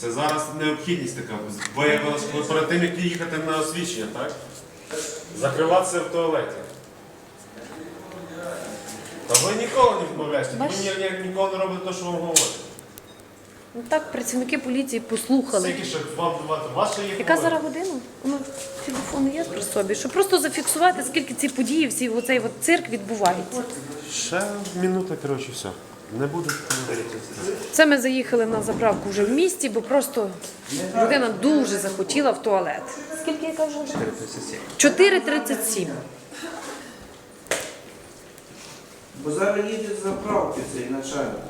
Це зараз необхідність така. Виявилось, коли перед тим, як їхати на освічення, так? Закриватися в туалеті. Та ви ніколи не відмовляєтеся. Ви Бач- ні- ні- ніколи не робите те, що вам говорять. Ну так, працівники поліції послухали. Скільки ще вам давати? Ваша є Яка зараз година? Ну, телефон є при собі, щоб просто зафіксувати, скільки ці події, всі оцей от цирк відбувається. Ще минута, коротше, все. Не буде. Це ми заїхали на заправку вже в місті, бо просто людина дуже захотіла в туалет. Скільки вже година? 4.37. Бо зараз їде з заправки цей начальник.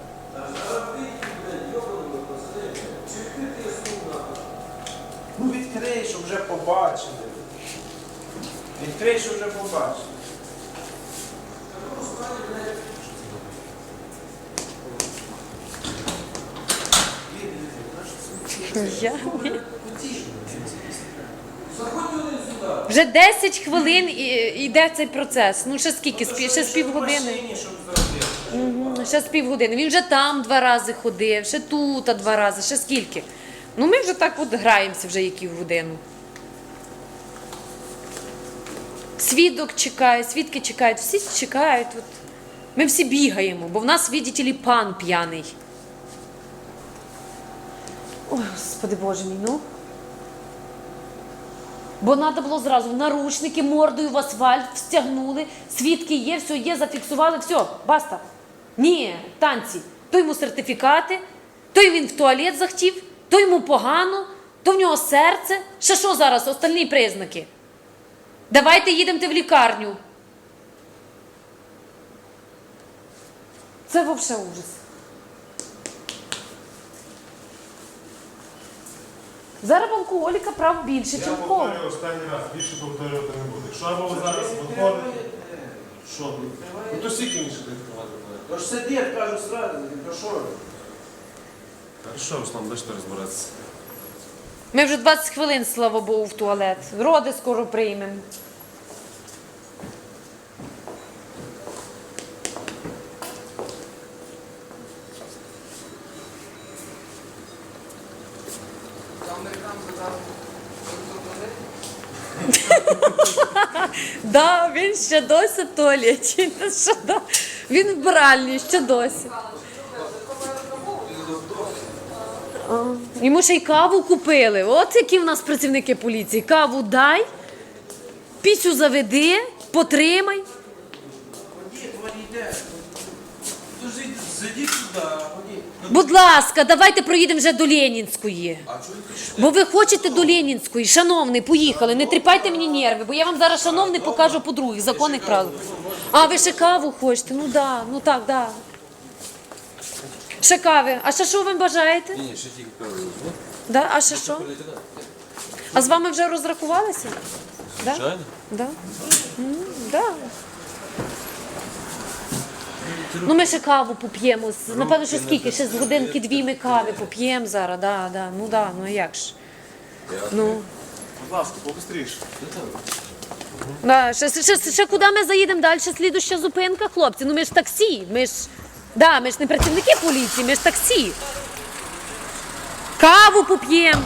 Ну відкрий, щоб вже побачили. Відкрий, щоб вже побачили. Я ні. Вже 10 хвилин йде цей процес. Ну ще скільки? Спі- Ще з півгодини. Мгм, Ще з півгодини. Він вже там два рази ходив, ще тут а два рази, ще скільки. Ну ми вже так от граємося вже які годину. Свідок чекає, свідки чекають, всі чекають. От. Ми всі бігаємо, бо в нас, видите ли, пан п'яний. Господи боже мій, ну. Бо треба було зразу наручники, мордою в асфальт встягнули, свідки є, все є, зафіксували, все, баста. Ні, танці. То йому сертифікати, то він в туалет захотів, то йому погано, то в нього серце. Ще що зараз, остальні признаки? Давайте їдемте в лікарню. Це взагалі ужас. Зараз в алкоголіка прав більше, ніж Я в кого. повторюю останній раз, більше повторювати не буду. Якщо або ви зараз виходите, що? Ну то скільки інше відкривати буде? Тож сидить, кажу сразу, то що? ви? що, Руслан, будете розбиратися. Ми вже 20 хвилин, слава Богу, в туалет. Роди скоро приймемо. Да, він ще досі в туалеті. Він в бральні ще досі. Йому ще й каву купили. От які в нас працівники поліції. Каву дай, піцю заведи, потримай. Зайдіть сюди. Будь ласка, давайте проїдемо вже до Ленінської. Бо ви хочете до Ленінської, шановний, поїхали. Не тріпайте мені нерви, бо я вам зараз, шановний, покажу по других законних правилах. А ви ще каву хочете? Ну да, ну так, да. Ще кави. А ще що ви бажаєте? Ні, ще тільки каву. Да? А ще що? А з вами вже розрахувалися? Да? Звичайно. Да. М, да. Ну, ми ще каву поп'ємо. З- Напевно, що скільки? Ще з годинки дві ми кави поп'ємо зараз. Да, да. Ну да, ну як ж. Ну. Будь ласка, побистріше. Да, ще, ще, ще, ще куди ми заїдемо далі? Слідуща зупинка, хлопці. Ну ми ж таксі. Ми ж, да, ми ж не працівники поліції, ми ж таксі. Каву поп'ємо.